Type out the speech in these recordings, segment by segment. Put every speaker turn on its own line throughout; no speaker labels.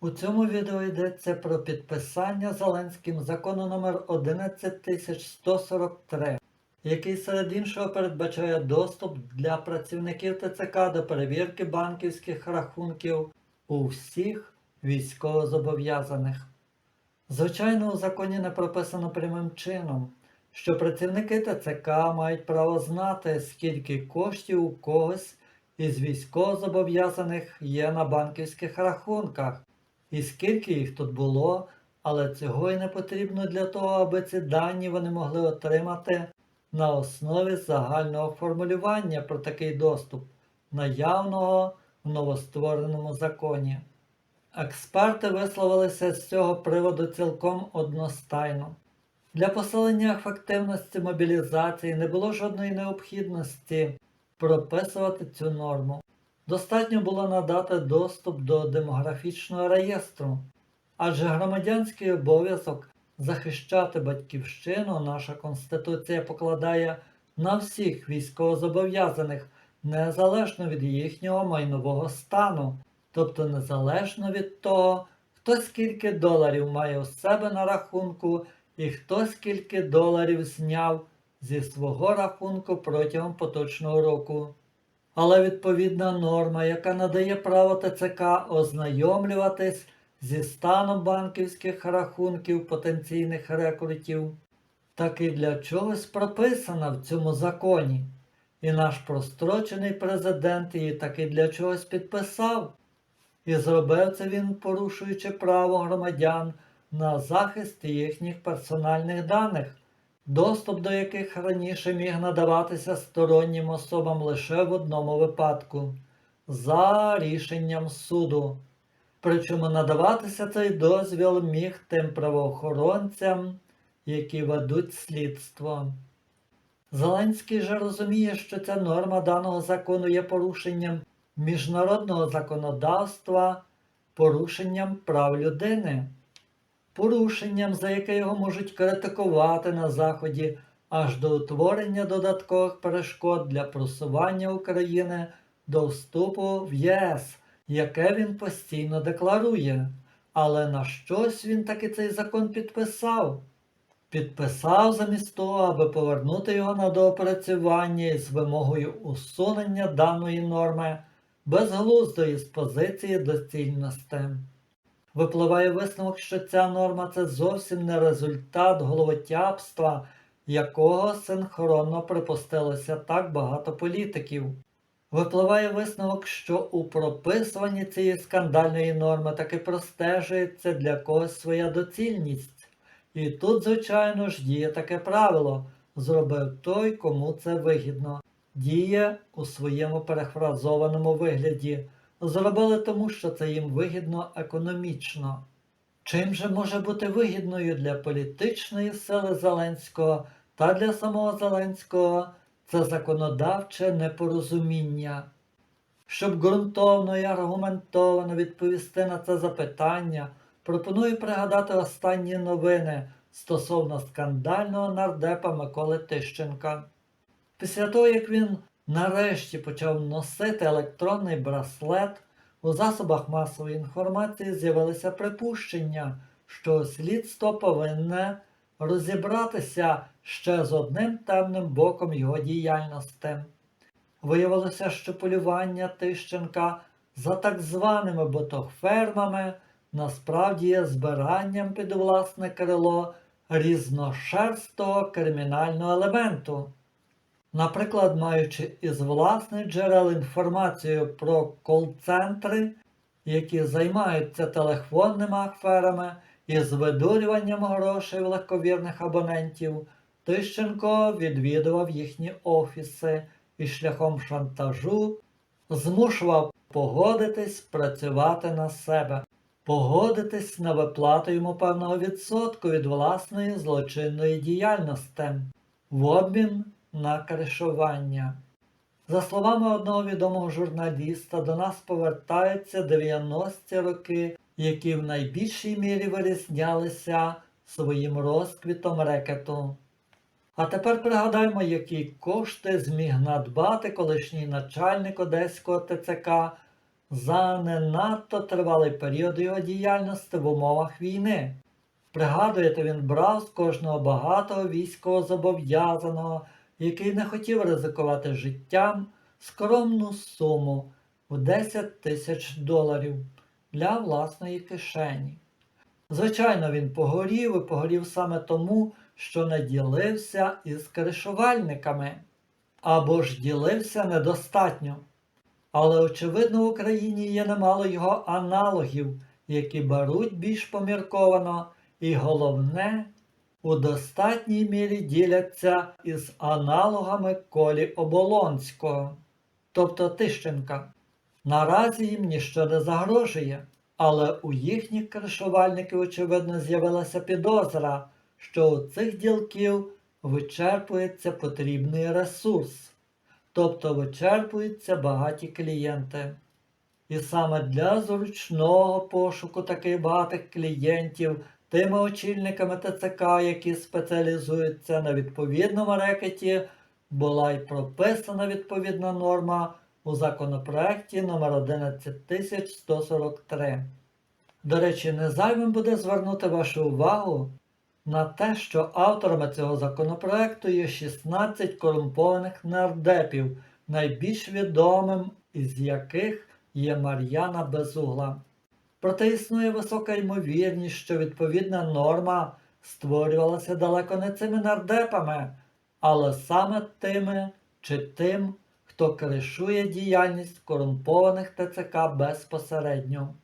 У цьому відео йдеться про підписання Зеленським закону номер 11143, який серед іншого передбачає доступ для працівників ТЦК до перевірки банківських рахунків у всіх військовозобов'язаних. Звичайно, у законі не прописано прямим чином, що працівники ТЦК мають право знати, скільки коштів у когось із військовозобов'язаних є на банківських рахунках, і скільки їх тут було, але цього й не потрібно для того, аби ці дані вони могли отримати на основі загального формулювання про такий доступ, наявного в новоствореному законі. Експерти висловилися з цього приводу цілком одностайно. Для посилення ефективності мобілізації не було жодної необхідності прописувати цю норму. Достатньо було надати доступ до демографічного реєстру, адже громадянський обов'язок захищати батьківщину наша Конституція покладає на всіх військовозобов'язаних незалежно від їхнього майнового стану, тобто незалежно від того, хто скільки доларів має у себе на рахунку і хто скільки доларів зняв зі свого рахунку протягом поточного року. Але відповідна норма, яка надає право ТЦК ознайомлюватись зі станом банківських рахунків потенційних рекрутів, таки для чогось прописана в цьому законі. І наш прострочений президент її таки для чогось підписав. І зробив це він, порушуючи право громадян на захист їхніх персональних даних, доступ до яких раніше міг надаватися стороннім особам лише в одному випадку за рішенням суду. Причому надаватися цей дозвіл міг тим правоохоронцям, які ведуть слідство. Зеленський же розуміє, що ця норма даного закону є порушенням міжнародного законодавства, порушенням прав людини, порушенням, за яке його можуть критикувати на Заході аж до утворення додаткових перешкод для просування України до вступу в ЄС, яке він постійно декларує. Але на щось він таки цей закон підписав. Підписав замість того, аби повернути його на доопрацювання із вимогою усунення даної норми безглуздої з позиції доцільності. Випливає висновок, що ця норма це зовсім не результат головотяпства, якого синхронно припустилося так багато політиків. Випливає висновок, що у прописуванні цієї скандальної норми таки простежується для когось своя доцільність. І тут, звичайно ж, діє таке правило зробив той, кому це вигідно. Діє у своєму перефразованому вигляді. Зробили тому, що це їм вигідно економічно. Чим же може бути вигідною для політичної сили Зеленського та для самого Зеленського це законодавче непорозуміння? Щоб ґрунтовно і аргументовано відповісти на це запитання, пропоную пригадати останні новини стосовно скандального нардепа Миколи Тищенка. Після того, як він нарешті почав носити електронний браслет, у засобах масової інформації з'явилися припущення, що слідство повинне розібратися ще з одним темним боком його діяльності. Виявилося, що полювання Тищенка за так званими ботофермами насправді є збиранням під власне крило різношерстого кримінального елементу. Наприклад, маючи із власних джерел інформацію про кол-центри, які займаються телефонними аферами і з видурюванням грошей в легковірних абонентів, Тищенко відвідував їхні офіси і шляхом шантажу змушував погодитись працювати на себе, погодитись на виплату йому певного відсотку від власної злочинної діяльності. В обмін на кришування. За словами одного відомого журналіста, до нас повертаються 90-ті роки, які в найбільшій мірі вирізнялися своїм розквітом рекету. А тепер пригадаємо, які кошти зміг надбати колишній начальник Одеського ТЦК за не надто тривалий період його діяльності в умовах війни. Пригадуєте, він брав з кожного багатого військовозобов'язаного, який не хотів ризикувати життям, скромну суму в 10 тисяч доларів для власної кишені. Звичайно, він погорів і погорів саме тому, що не ділився із кришувальниками або ж ділився недостатньо. Але, очевидно, в Україні є немало його аналогів, які беруть більш помірковано, і головне, у достатній мірі діляться із аналогами Колі Оболонського, тобто Тищенка. Наразі їм ніщо не загрожує, але у їхніх кришувальників, очевидно, з'явилася підозра, що у цих ділків вичерпується потрібний ресурс, тобто вичерпуються багаті клієнти. І саме для зручного пошуку таких багатих клієнтів тими очільниками ТЦК, які спеціалізуються на відповідному рекеті, була й прописана відповідна норма у законопроекті номер 11143. До речі, не зайвим буде звернути вашу увагу на те, що авторами цього законопроекту є 16 корумпованих нардепів, найбільш відомим із яких є Мар'яна Безугла. Проте існує висока ймовірність, що відповідна норма створювалася далеко не цими нардепами, але саме тими чи тим, хто кришує діяльність корумпованих ТЦК безпосередньо.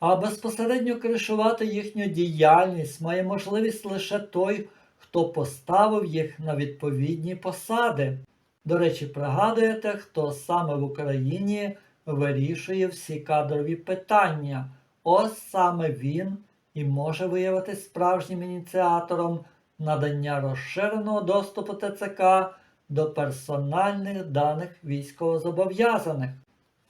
А безпосередньо кришувати їхню діяльність має можливість лише той, хто поставив їх на відповідні посади. До речі, пригадуєте, хто саме в Україні вирішує всі кадрові питання. Ось саме він і може виявитись справжнім ініціатором надання розширеного доступу ТЦК до персональних даних військовозобов'язаних.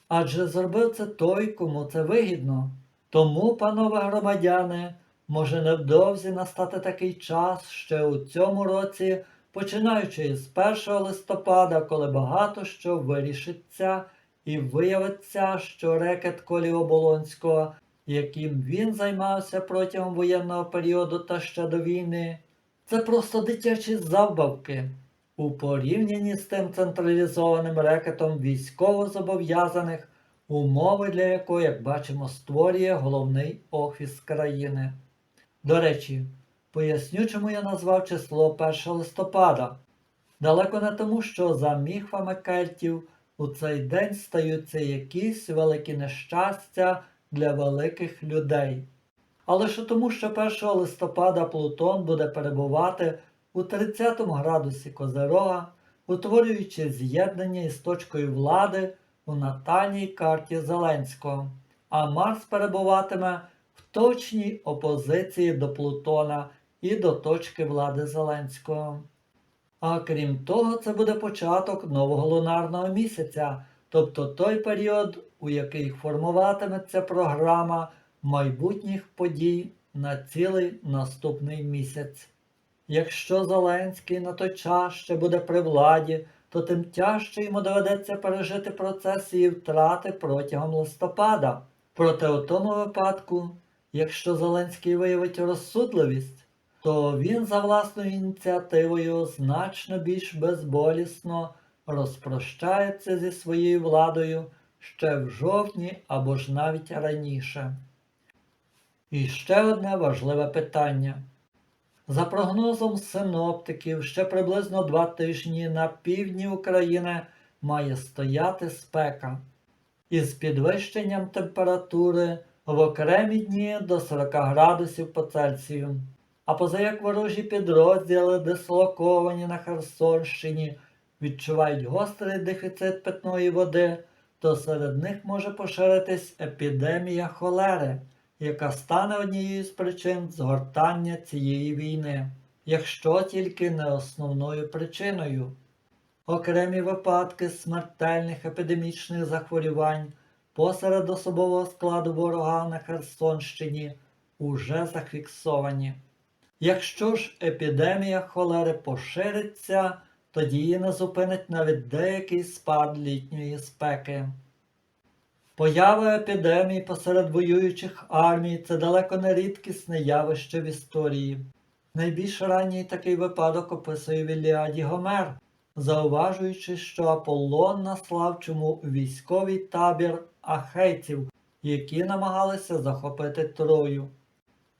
Адже зробив це той, кому це вигідно. Тому, панове громадяни, може невдовзі настати такий час ще у цьому році, починаючи з 1 листопада, коли багато що вирішиться і виявиться, що рекет Колі Оболонського, яким він займався протягом воєнного періоду та ще до війни, це просто дитячі забавки у порівнянні з тим централізованим рекетом військовозобов'язаних, умови для якої, як бачимо, створює головний офіс країни. До речі, поясню, чому я назвав число 1 листопада. Далеко не тому, що за міфами кельтів у цей день стаються якісь великі нещастя для великих людей. Але що тому, що 1 листопада Плутон буде перебувати у 30 градусі Козерога, утворюючи з'єднання із точкою влади у натальній карті Зеленського, а Марс перебуватиме в точній опозиції до Плутона і до точки влади Зеленського. А крім того, це буде початок нового лунарного місяця, тобто той період, у який формуватиметься програма майбутніх подій на цілий наступний місяць. Якщо Зеленський на той час ще буде при владі, то тим тяжче йому доведеться пережити процес її втрати протягом листопада. Проте у тому випадку, якщо Зеленський виявить розсудливість, то він за власною ініціативою значно більш безболісно розпрощається зі своєю владою ще в жовтні або ж навіть раніше. І ще одне важливе питання. За прогнозом синоптиків, ще приблизно два тижні на півдні України має стояти спека із підвищенням температури в окремі дні до 40 градусів по Цельсію. А позаяк ворожі підрозділи, дислоковані на Херсонщині, відчувають гострий дефіцит питної води, то серед них може поширитись епідемія холери, яка стане однією з причин згортання цієї війни, якщо тільки не основною причиною. Окремі випадки смертельних епідемічних захворювань посеред особового складу ворога на Херсонщині уже зафіксовані. Якщо ж епідемія холери пошириться, тоді її не зупинить навіть деякий спад літньої спеки. Поява епідемії посеред воюючих армій це далеко не рідкісне явище в історії. Найбільш ранній такий випадок описує в Гомер, зауважуючи, що Аполлон наслав чому військовий табір ахейців, які намагалися захопити Трою.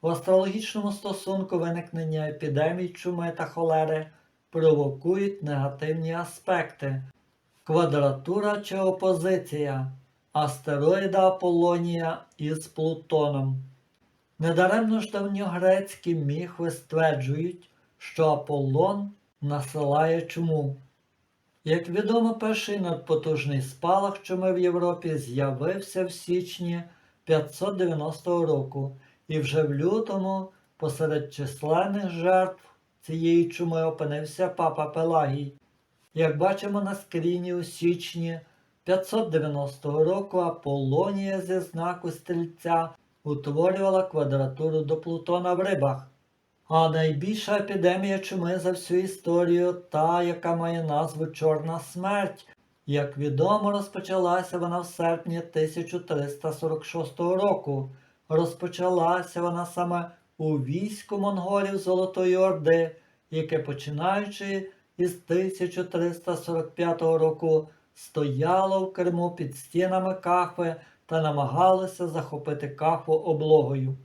В астрологічному стосунку виникнення епідемій чуми та холери провокують негативні аспекти, квадратура чи опозиція, астероїда Аполлонія із Плутоном. Недаремно ж давньогрецькі міхви стверджують, що Аполлон насилає чуму. Як відомо, перший надпотужний спалах чуми в Європі з'явився в січні 590 року, і вже в лютому посеред численних жертв цієї чуми опинився папа Пелагій. Як бачимо на скріні у січні 590 року Аполлонія зі знаку стрільця утворювала квадратуру до Плутона в рибах. А найбільша епідемія чуми за всю історію та, яка має назву Чорна смерть. Як відомо, розпочалася вона в серпні 1346 року. Розпочалася вона саме у війську монголів Золотої Орди, яке починаючи із 1345 року стояло в Криму під стінами Кахви та намагалося захопити Кахву облогою.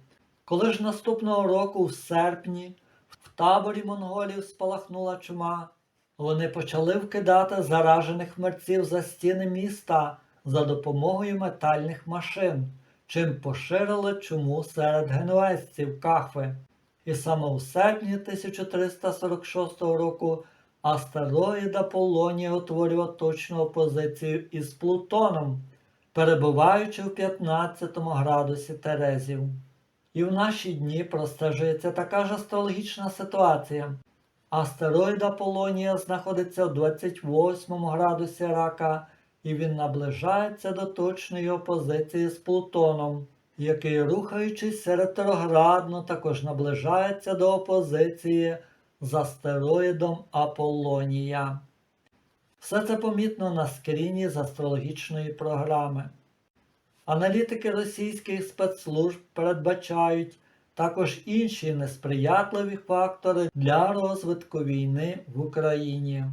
Коли ж наступного року, в серпні, в таборі монголів спалахнула чума, вони почали вкидати заражених мерців за стіни міста за допомогою метальних машин, чим поширили чуму серед генуезців Кахви. І саме у серпні 1346 року астероїд Аполлонія утворював точну опозицію із Плутоном, перебуваючи в 15 градусі Терезів. І в наші дні простежується така ж астрологічна ситуація. Астероїд Аполлонія знаходиться в 28 градусі рака, і він наближається до точної опозиції з Плутоном, який, рухаючись ретроградно, також наближається до опозиції з астероїдом Аполлонія. Все це помітно на скріні з астрологічної програми. Аналітики російських спецслужб передбачають також інші несприятливі фактори для розвитку війни в Україні.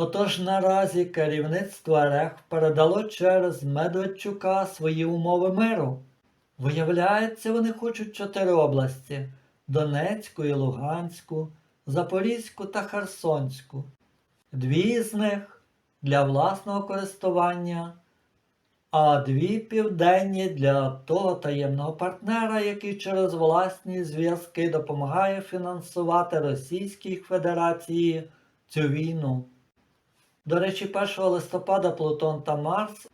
Отож наразі керівництво РФ передало через Медведчука свої умови миру. Виявляється, вони хочуть чотири області Донецьку і Луганську, Запорізьку та Херсонську. Дві з них для власного користування а дві південні для того таємного партнера, який через власні зв'язки допомагає фінансувати Російській Федерації цю війну. До речі, 1 листопада Плутон та Марс,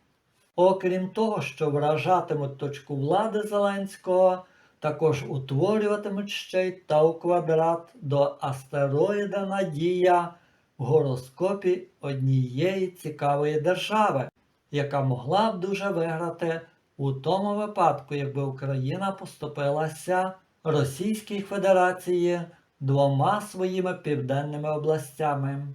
окрім того, що вражатимуть точку влади Зеленського, також утворюватимуть ще й тау квадрат до астероїда Надія в гороскопі однієї цікавої держави яка могла б дуже виграти у тому випадку, якби Україна поступилася Російській Федерації двома своїми південними областями.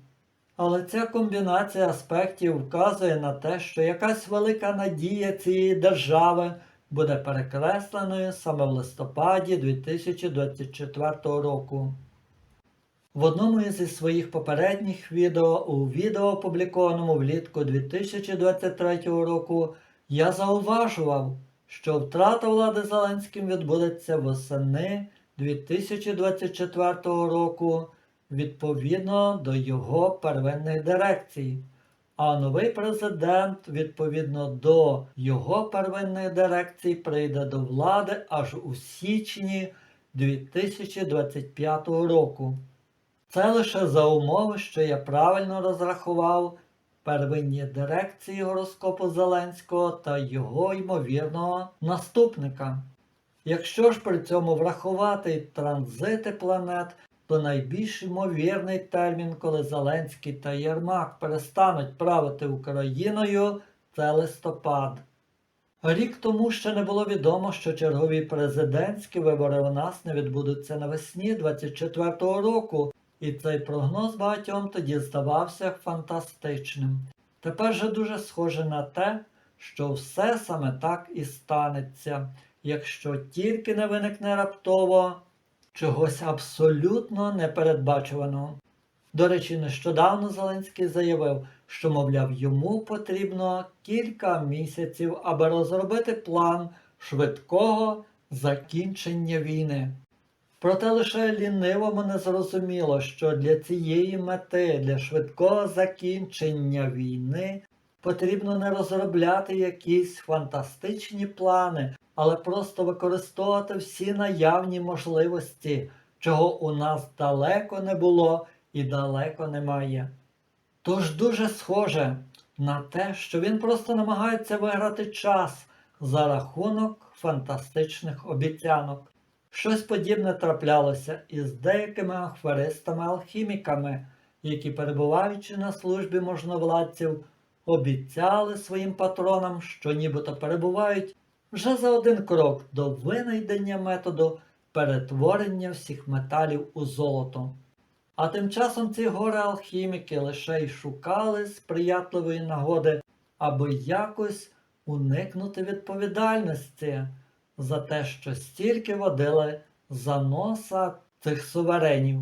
Але ця комбінація аспектів вказує на те, що якась велика надія цієї держави буде перекресленою саме в листопаді 2024 року. В одному із своїх попередніх відео, у відео опублікованому влітку 2023 року, я зауважував, що втрата влади Зеленським відбудеться восени 2024 року відповідно до його первинних дирекцій. А новий президент, відповідно до його первинних дирекцій, прийде до влади аж у січні 2025 року. Це лише за умови, що я правильно розрахував первинні дирекції гороскопу Зеленського та його ймовірного наступника. Якщо ж при цьому врахувати транзити планет, то найбільш ймовірний термін, коли Зеленський та Єрмак перестануть правити Україною, це листопад. Рік тому ще не було відомо, що чергові президентські вибори у нас не відбудуться навесні 24-го року, і цей прогноз багатьом тоді здавався фантастичним. Тепер же дуже схоже на те, що все саме так і станеться, якщо тільки не виникне раптово чогось абсолютно непередбачуваного. До речі, нещодавно Зеленський заявив, що, мовляв, йому потрібно кілька місяців, аби розробити план швидкого закінчення війни. Проте лише лінивому не зрозуміло, що для цієї мети, для швидкого закінчення війни, потрібно не розробляти якісь фантастичні плани, але просто використовувати всі наявні можливості, чого у нас далеко не було і далеко немає. Тож дуже схоже на те, що він просто намагається виграти час за рахунок фантастичних обіцянок. Щось подібне траплялося із деякими аферистами-алхіміками, які, перебуваючи на службі можновладців, обіцяли своїм патронам, що нібито перебувають вже за один крок до винайдення методу перетворення всіх металів у золото. А тим часом ці гори алхіміки лише й шукали сприятливої нагоди, аби якось уникнути відповідальності за те, що стільки водили за носа цих суверенів.